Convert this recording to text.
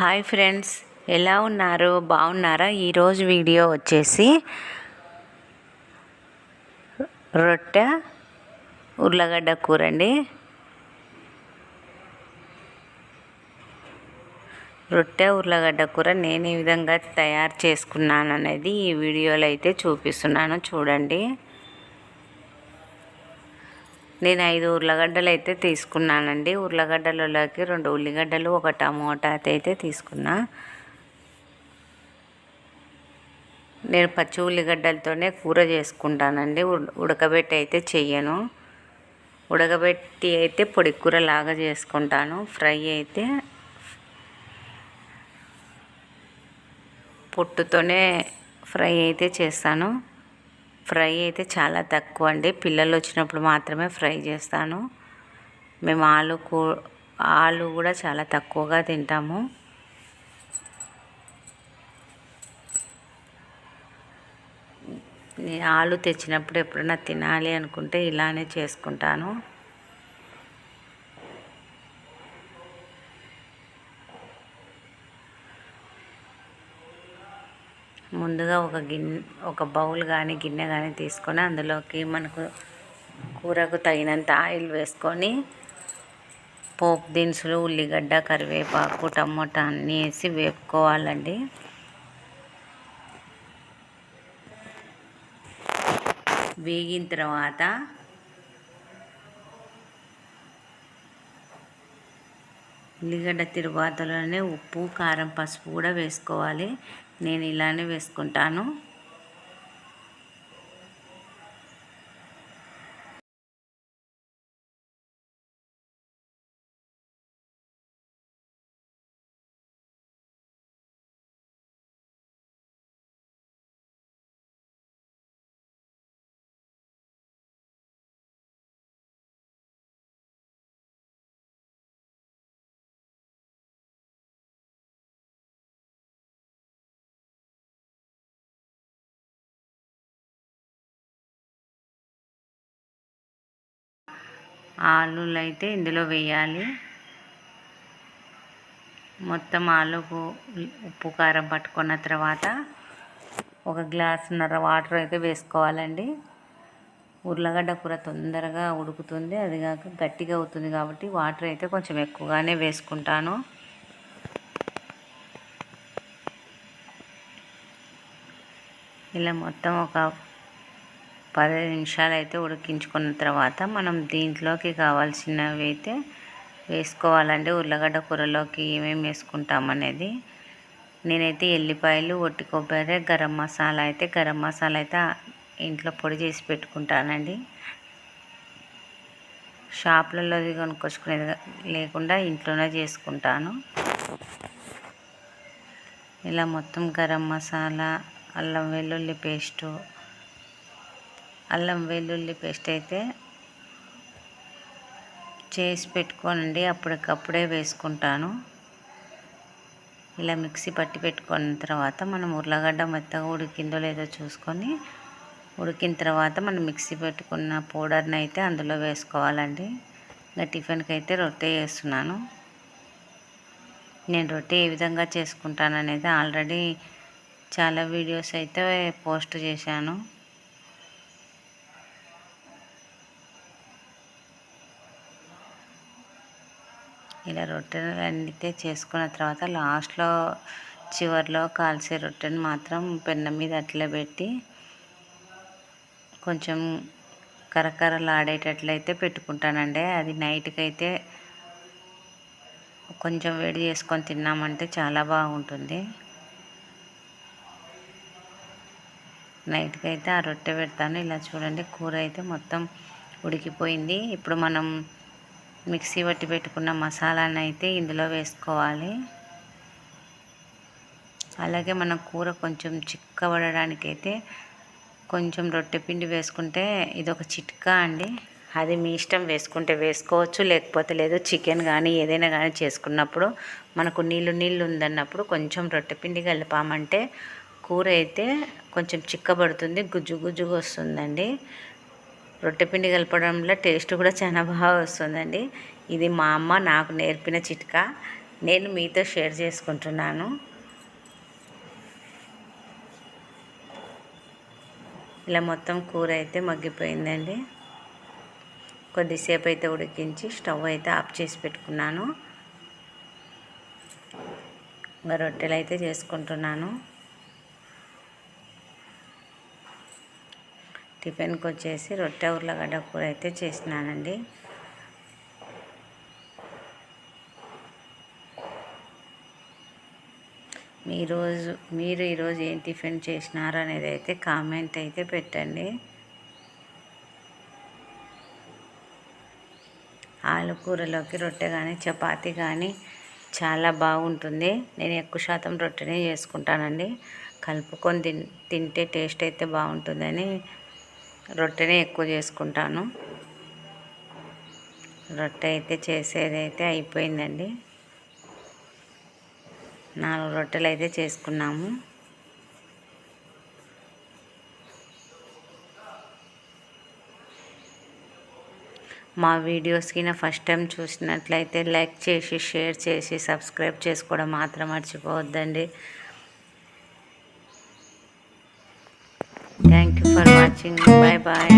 Hi friends ఎలా ఉన్నారు? బాగున్నారా ఈరోజు వీడియో వచ్చేసి రొట్టె ఉర్లగడ్డ కూర అండి రొట్టె ఉర్లగడ్డ కూర నేను ఈ విధంగా తయారు చేసుకున్నాను అనేది ఈ వీడియోలో అయితే చూపిస్తున్నాను. చూడండి. నేను ఐదు ఉర్లగడ్డలు అయితే తీసుకున్నానండి. ఉర్లగడ్డలలోకి రెండు ఉల్లిగడ్డలు ఒక టమోటా అయితే తీసుకున్నా. నేను పచ్చి ఉల్లిగడ్డలతోనే కూర చేసుకుంటానండి. ఉడకబెట్టి అయితే చెయ్యను. ఉడకబెట్టి అయితే పొడి కూర లాగా చేసుకుంటాను. ఫ్రై అయితే పొట్టుతోనే ఫ్రై అయితే చేస్తాను. ఫ్రై అయితే చాలా తక్కువ అండి. పిల్లలు వచ్చినప్పుడు మాత్రమే ఫ్రై చేస్తాను. మేము ఆలు కూ ఆలు కూడా చాలా తక్కువగా తింటాము. ఆలు తెచ్చినప్పుడు ఎప్పుడైనా తినాలి అనుకుంటే ఇలానే చేసుకుంటాను. ముందుగా ఒక గిన్నె ఒక బౌల్ కానీ గిన్నె కానీ తీసుకొని అందులోకి మనకు కూరకు తగినంత ఆయిల్ వేసుకొని పోపు దినుసులు ఉల్లిగడ్డ కరివేపాకు టమోటా అన్నీ వేసి వేపుకోవాలండి. వేగిన తర్వాత ఉల్లిగడ్డ తిరువాతలోనే ఉప్పు కారం పసుపు కూడా వేసుకోవాలి. నేను ఇలానే వేసుకుంటాను. ఆలులు అయితే ఇందులో వేయాలి. మొత్తం ఆలుకు ఉప్పు కారం పట్టుకున్న తర్వాత ఒక గ్లాసున్నర వాటర్ అయితే వేసుకోవాలండి. ఉర్లగడ్డ కూర తొందరగా ఉడుకుతుంది. అది కాక గట్టిగా అవుతుంది కాబట్టి వాటర్ అయితే కొంచెం ఎక్కువగానే వేసుకుంటాను. ఇలా మొత్తం ఒక పదిహేను నిమిషాలు అయితే ఉడికించుకున్న తర్వాత మనం దీంట్లోకి కావాల్సినవి అయితే వేసుకోవాలండి. ఉర్లగడ్డ కూరలోకి ఏమేమి వేసుకుంటామనేది. నేనైతే ఎల్లిపాయలు ఒట్టి కొబ్బరి గరం మసాలా అయితే గరం మసాలా అయితే ఇంట్లో పొడి చేసి పెట్టుకుంటానండి. షాపులలో కొనుక్కొచ్చుకునేది లేకుండా ఇంట్లోనే చేసుకుంటాను. ఇలా మొత్తం గరం మసాలా అల్లం వెల్లుల్లి పేస్టు అల్లం వెల్లుల్లి పేస్ట్ అయితే చేసి పెట్టుకోనండి. అప్పటికప్పుడే వేసుకుంటాను. ఇలా మిక్సీ పట్టి పెట్టుకున్న తర్వాత మనం ఉర్లగడ్డ మెత్తగా ఉడికిందో లేదో చూసుకొని ఉడికిన తర్వాత మనం మిక్సీ పెట్టుకున్న పౌడర్ని అయితే అందులో వేసుకోవాలండి. ఇంకా టిఫిన్కి అయితే రొట్టె చేస్తున్నాను. నేను రొట్టె ఏ విధంగా చేసుకుంటాను అనేది ఆల్రెడీ చాలా వీడియోస్ అయితే పోస్ట్ చేశాను. ఇలా రొట్టెలు వండితే చేసుకున్న తర్వాత లాస్ట్లో చివరిలో కాల్చే రొట్టెని మాత్రం పెన్న మీద అట్లా పెట్టి కొంచెం కరకరలాడేటట్లయితే పెట్టుకుంటానండి. అది నైట్కి అయితే కొంచెం వేడి చేసుకొని తిన్నామంటే చాలా బాగుంటుంది. నైట్కి అయితే ఆ రొట్టె పెడతాను. ఇలా చూడండి కూర అయితే మొత్తం ఉడికిపోయింది. ఇప్పుడు మనం మిక్సీ పట్టి పెట్టుకున్న మసాలాను అయితే ఇందులో వేసుకోవాలి. అలాగే మన కూర కొంచెం చిక్కబడడానికైతే కొంచెం రొట్టె పిండి వేసుకుంటే ఇది ఒక చిట్కా అండి. అది మీ ఇష్టం వేసుకుంటే వేసుకోవచ్చు లేకపోతే లేదు చికెన్ కానీ ఏదైనా కానీ చేసుకున్నప్పుడు మనకు నీళ్ళు నీళ్ళు ఉందన్నప్పుడు కొంచెం రొట్టె పిండి కలిపామంటే కూర అయితే కొంచెం చిక్కబడుతుంది గుజ్జు గుజ్జుగా వస్తుందండి. రొట్టె పిండి కలపడంలో టేస్ట్ కూడా చాలా బాగా వస్తుందండి. ఇది మా అమ్మ నాకు నేర్పిన చిట్కా. నేను మీతో షేర్ చేసుకుంటున్నాను. ఇలా మొత్తం కూర అయితే మగ్గిపోయిందండి. కొద్దిసేపు అయితే ఉడికించి స్టవ్ అయితే ఆఫ్ చేసి పెట్టుకున్నాను. ఇంకా రొట్టెలు అయితే చేసుకుంటున్నాను. టిఫిన్కి వచ్చేసి రొట్టె ఉర్లగడ్డ కూర అయితే చేసినానండి. మీరోజు మీరు ఈరోజు ఏం టిఫిన్ చేసినారు అనేది అయితే కామెంట్ అయితే పెట్టండి. ఆలు కూరలోకి రొట్టె కానీ చపాతీ కానీ చాలా బాగుంటుంది. నేను ఎక్కువ శాతం రొట్టెనే చేసుకుంటానండి. కలుపుకొని తిన్ తింటే టేస్ట్ అయితే బాగుంటుందని రొట్టెనే ఎక్కువ చేసుకుంటాను. రొట్టె అయితే చేసేది అయితే అయిపోయిందండి. నాలుగు రొట్టెలు అయితే చేసుకున్నాము. మా వీడియోస్కి నా ఫస్ట్ టైం చూసినట్లయితే లైక్ చేసి షేర్ చేసి సబ్స్క్రైబ్ చేసుకోవడం మాత్రం మర్చిపోవద్దండి. 先，拜拜